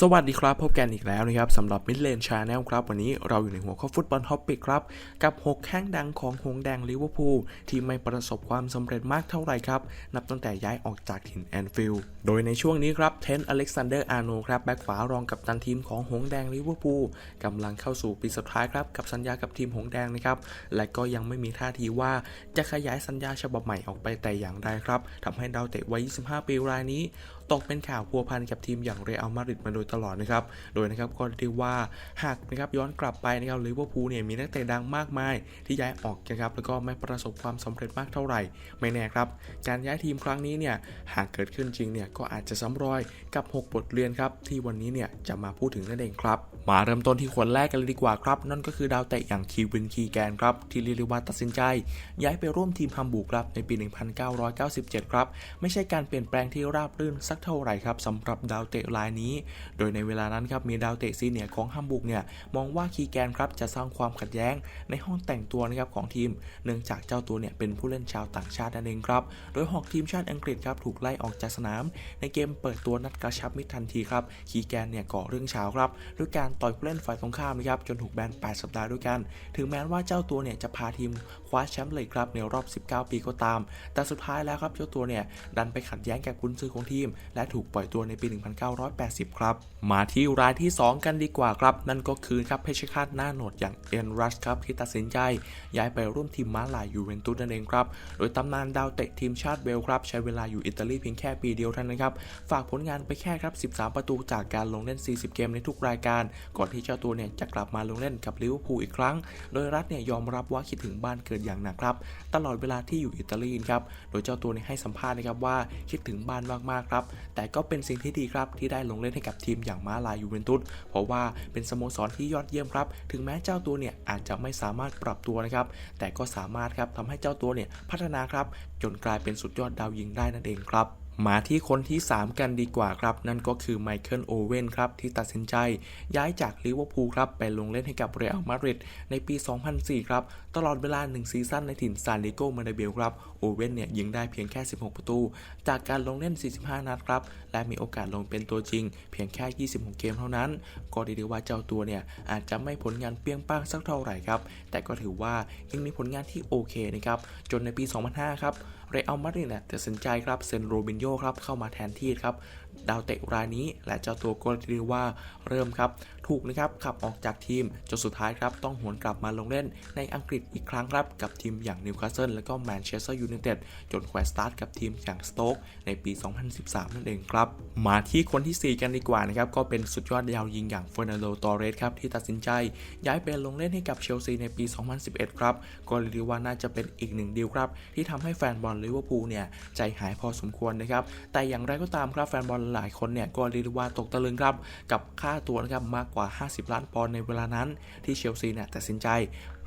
สวัสดีครับ พบกันอีกแล้วนะครับสำหรับ Mid Lane Channel ครับ วันนี้เราอยู่ในหัวข้อฟุตบอลท็อปปิกครับ กับ 6 แข้งดังของหงแดงลิเวอร์พูลที่ไม่ประสบความสำเร็จมากเท่าไหร่ครับ นับตั้งแต่ย้ายออกจากถิ่นแอนฟิลด์โดยในช่วงนี้ครับเทนอเล็กซานเดอร์อาร์โนครับ แบ็กขวารองกับตันทีมของหงแดงลิเวอร์พูลกำลังเข้าสู่ปีสุดท้ายครับ กับสัญญากับทีมหงแดงนะครับและก็ยังไม่มีท่าทีว่าจะขยายสัญญาฉบับใหม่ออกไปแต่อย่างใดครับทำให้ดาวเตะวัย 25 ปีรายนี้ ตกเป็นข่าวพัวพันกับทีมอย่างเรอัลมาดริดมาโดยตลอดนะครับ โดยนะครับก็เรียกว่าหากนะครับย้อนกลับไปนะครับลิเวอร์พูลเนี่ยมีนักเตะดังมากมาย ที่ย้ายออกนะครับแล้วก็ไม่ประสบความสำเร็จมากเท่าไหร่ ไม่แน่ครับ การย้ายทีมครั้งนี้เนี่ยหากเกิดขึ้นจริงเนี่ยก็อาจจะซ้ำรอยกับ 6 บทเรียนครับที่วันนี้เนี่ยจะมาพูดถึงนั่นเองครับ มาเริ่มต้นที่คนแรกกันเลยดีกว่าครับ นั่นก็คือดาวเตะอย่างคีวินคีแกนครับที่เรียกว่าตัดสินใจ ย้ายไปร่วมทีมฮัมบูร์กครับในปี 1997 ครับไม่ใช่การเปลี่ยนแปลงที่ราบรื่นสักเท่าไหร่ครับสำหรับดาวเตะรายนี้ โดยในเวลานั้นครับมีดาวเตะซีเนียของฮัมบูร์กเนี่ยมองว่าคีแกนครับจะสร้างความขัดแย้งในห้องแต่งตัวนะครับของทีม เนื่องจากเจ้าตัวเนี่ยเป็นผู้เล่นชาวต่างชาตินั่นเองครับ โดยหอกทีมชาติอังกฤษครับถูกไล่ออกจากสนาม ในเกมเปิดตัวนัดกระชับมิตรทันทีครับคีแกนเนี่ยก่อเรื่องเช้าครับด้วยการต่อยผู้เล่นฝ่ายตรงข้ามนะครับจนถูกแบน 8 สัปดาห์ด้วยกัน ถึงแม้ว่าเจ้าตัวเนี่ยจะพาทีมคว้าแชมป์เลยครับในรอบ 19 ปีก็ตาม แต่สุดท้ายแล้วครับเจ้าตัวเนี่ยดันไปขัดแย้งกับกุนซือของทีมและถูกปล่อยตัวในปี 1980 ครับ มาที่รายที่ 2 กันดีกว่าครับ นั่นก็คือครับเพชรฆาตหน้าโหนดอย่างเอ็นรัชครับที่ตัดสินใจ ย้ายไปร่วมทีมม้าลายยูเวนตุสนั่นเองครับ โดยตำนานดาวเตะทีมชาติเวลครับ ใช้เวลาอยู่อิตาลีเพียงแค่ปีเดียวเท่านั้นครับ ฝากผลงานไปแค่ครับ 13 ประตูจากการลงเล่น 40 เกมในทุกรายการ ก่อนที่เจ้าตัวเนี่ยจะกลับมาลงเล่นกับลิเวอร์พูลอีกครั้ง โดยรัฐเนี่ยยอมรับว่าคิดถึงบ้านเกิดอย่างหนักครับ ตลอดเวลาที่อยู่อิตาลีครับ โดยเจ้าตัวเนี่ยให้สัมภาษณ์นะครับว่าคิดถึงบ้านมากๆครับแต่ก็เป็นสิ่งที่ดีครับที่ได้ลงเล่นให้กับทีมอย่างมาลายยูเวนตุสเพราะว่าเป็นสโมสรที่ยอดเยี่ยมครับ ถึงแม้เจ้าตัวเนี่ยอาจจะไม่สามารถปรับตัวนะครับแต่ก็สามารถครับทำให้เจ้าตัวเนี่ยพัฒนาครับจนกลายเป็นสุดยอดดาวยิงได้นั่นเองครับ มาที่คนที่ 3 กันดีกว่าครับ นั่นก็คือไมเคิลโอเว่นครับ ที่ตัดสินใจย้ายจากลิเวอร์พูลครับไปลงเล่นให้กับเรอัลมาดริดในปี 2004 ครับ ตลอดเวลา 1 ซีซั่นในถิ่นซานดิโกมาเดเบลครับ โอเว่นเนี่ยยิงได้เพียงแค่ 16 ประตู จากการลงเล่น 45 นัดครับ และมีโอกาสลงเป็นตัวจริง เพียงแค่ 26 เกมเท่านั้น ก็เรีด้ว่าเจ้าตัวเนี่ยอาจจะไม่ผลงานเปรี้ยงป้างสักเท่าไหร่ครับ แต่ก็ถือว่ายังมีผลงานที่โอเคนะครับ จนในปี 2005 ครับ เรอัลมาดริดเนี่ยตัดสินใจครับเซ็นโรบินโญ่ครับเข้ามาแทนที่ครับดาวเตะรายนี้ และเจ้าตัวก็เรียกว่าเริ่มครับ ถูกนะครับขับออกจากทีมจนสุดท้ายครับต้องหวนกลับมาลงเล่นในอังกฤษอีกครั้งครับกับทีมอย่างนิวคาสเซิลและก็แมนเชสเตอร์ยูไนเต็ดจนแควสตาร์ทกับทีมอย่างสโต๊กในปี 2013 นั่นเองครับ มาที่คนที่ 4 กันดีกว่านะครับก็เป็นสุดยอดดาวยิงอย่างเฟอร์นันโดตอเรสครับที่ตัดสินใจ ย้ายไปลงเล่นให้กับเชลซีในปี 2011 ครับก็เรียกว่าน่าจะเป็นอีกหนึ่งดีลครับที่ทำให้แฟนบอลลิเวอร์พูลเนี่ยใจหายพอสมควรนะครับแต่อย่างไรก็ตามครับแฟนบอลหลายคนเนี่ยก็เรียกว่าตกตะลึงครับ กับค่าตัวนะครับมากกว่า 50 ล้านปอนด์ในเวลานั้นที่เชลซีเนี่ยตัดสินใจ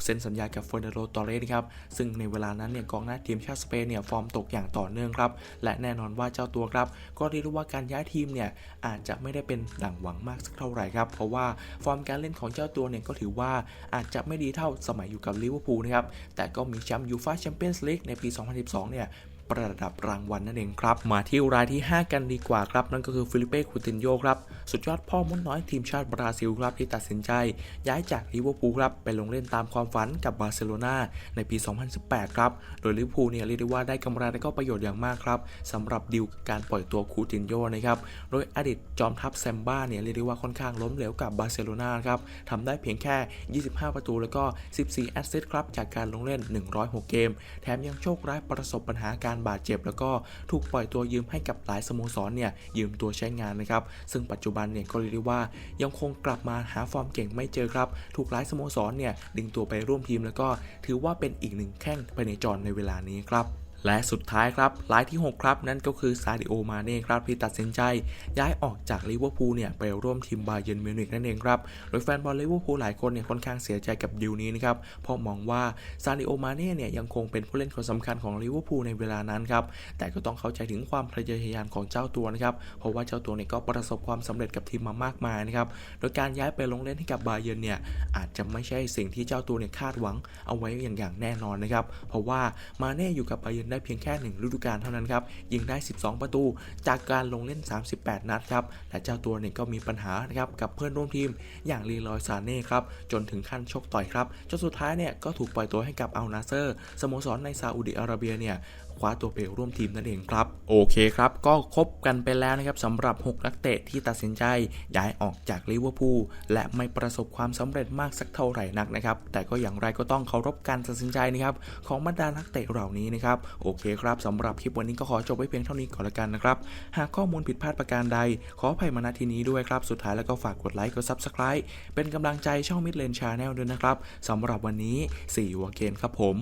เซ็นสัญญากับเฟอร์นันโดตอเรสครับ ซึ่งในเวลานั้นเนี่ยกองหน้าทีมชาติสเปนเนี่ยฟอร์มตกอย่างต่อเนื่องครับ และแน่นอนว่าเจ้าตัวครับ ก็เรียกว่าการย้ายทีมเนี่ยอาจจะไม่ได้เป็นดั่งหวังมากสักเท่าไหร่ครับ เพราะว่าฟอร์มการเล่นของเจ้าตัวเนี่ยก็ถือว่าอาจจะไม่ดีเท่าสมัยอยู่กับลิเวอร์พูลนะครับ แต่ก็มีแชมป์ยูฟ่าแชมเปี้ยนส์ลีกในปี 2012 เนี่ย ประดับรางวัลนั่นเองครับ มาที่รายที่ 5 กันดีกว่าครับ นั่นก็คือฟิลิเป้คูตินโยครับ สุดยอดพ่อมดน้อยทีมชาติบราซิลครับที่ตัดสินใจ ย้ายจากลิเวอร์พูลครับไปลงเล่นตามความฝันกับบาร์เซโลนาในปี 2018 ครับ โดยลิเวอร์พูลเนี่ยเรียกได้ว่าได้กำไรและก็ประโยชน์อย่างมากครับสำหรับดีลการปล่อยตัวคูตินโยนะครับ โดยอดีตจอมทัพแซมบ้าเนี่ยเรียกได้ว่าค่อนข้างล้มเหลวกับบาร์เซโลนาครับทำได้เพียงแค่ 25 ประตูแล้วก็ 14 แอสซิสต์ครับจากการลงเล่น 106 เกม แถมยังโชคร้ายประสบปัญหาการบาดเจ็บ แล้วก็ถูกปล่อยตัวยืมให้กับหลายสโมสรเนี่ยยืมตัวใช้งานนะครับ ซึ่งปัจจุบันเนี่ยก็เรียกได้ว่ายังคงกลับมาหาฟอร์มเก่งไม่เจอครับ ถูกหลายสโมสรเนี่ยดึงตัวไปร่วมทีมแล้วก็ถือว่าเป็นอีกหนึ่งแข้งภายในจรในเวลานี้ครับ และสุดท้ายครับรายที่ 6 ครับ นั่นก็คือซาดิโอมาเน่ครับที่ตัดสินใจ ย้ายออกจากลิเวอร์พูลเนี่ยไปร่วมทีมบาเยิร์นมิวนิกนั่นเองครับโดยแฟนบอลลิเวอร์พูลหลายคนเนี่ยค่อนข้างเสียใจกับดีลนี้นะครับเพราะมองว่าซาดิโอมาเน่เนี่ยยังคงเป็นผู้เล่นคนสำคัญของลิเวอร์พูลในเวลานั้นครับแต่ก็ต้องเข้าใจถึงความทะเยอทะยานของเจ้าตัวนะครับเพราะว่าเจ้าตัวเนี่ยก็ประสบความสำเร็จกับทีมมามากมายนะครับโดยการย้ายไปลงเล่นให้กับบาเยิร์นเนี่ยอาจจะไม่ใช่สิ่งที่เจ้าตัวเนี่ยคาดหวังเอาไว้อย่างอย่างแน่นอนนะครับเพราะว่ามาเน่อยู่กับบาเยิร์นได้เพียงแค่ 1 ฤดูกาลเท่านั้นครับ ยิงได้ 12 ประตู จากการลงเล่น 38 นัดครับ และเจ้าตัวเนี่ยก็มีปัญหานะครับกับเพื่อนร่วมทีมอย่างลีลอยซาเน่ครับ จนถึงขั้นชกต่อยครับ จนสุดท้ายเนี่ยก็ถูกปล่อยตัวให้กับอัลนาเซอร์สโมสรในซาอุดิอาระเบียเนี่ย คว้าตัวไปร่วมทีมนั่นเองครับ โอเคครับ ก็ครบกันไปแล้วนะครับสำหรับ 6 นักเตะที่ตัดสินใจย้ายออกจากลิเวอร์พูลและไม่ประสบความสำเร็จมากสักเท่าไหร่นักนะครับ แต่ก็อย่างไรก็ต้องเคารพการตัดสินใจนะครับของบรรดานักเตะเหล่านี้นะครับ โอเคครับสำหรับคลิปวันนี้ก็ขอจบไว้เพียงเท่านี้ก่อนละกันนะครับ หากข้อมูลผิดพลาดประการใด ขออภัยมาณที่นี้ด้วยครับ สุดท้ายแล้วก็ฝากกดไลค์กด Subscribe เป็นกำลังใจช่องมิดเลนชาแนลด้วยนะครับสำหรับวันนี้ See you again ครับผม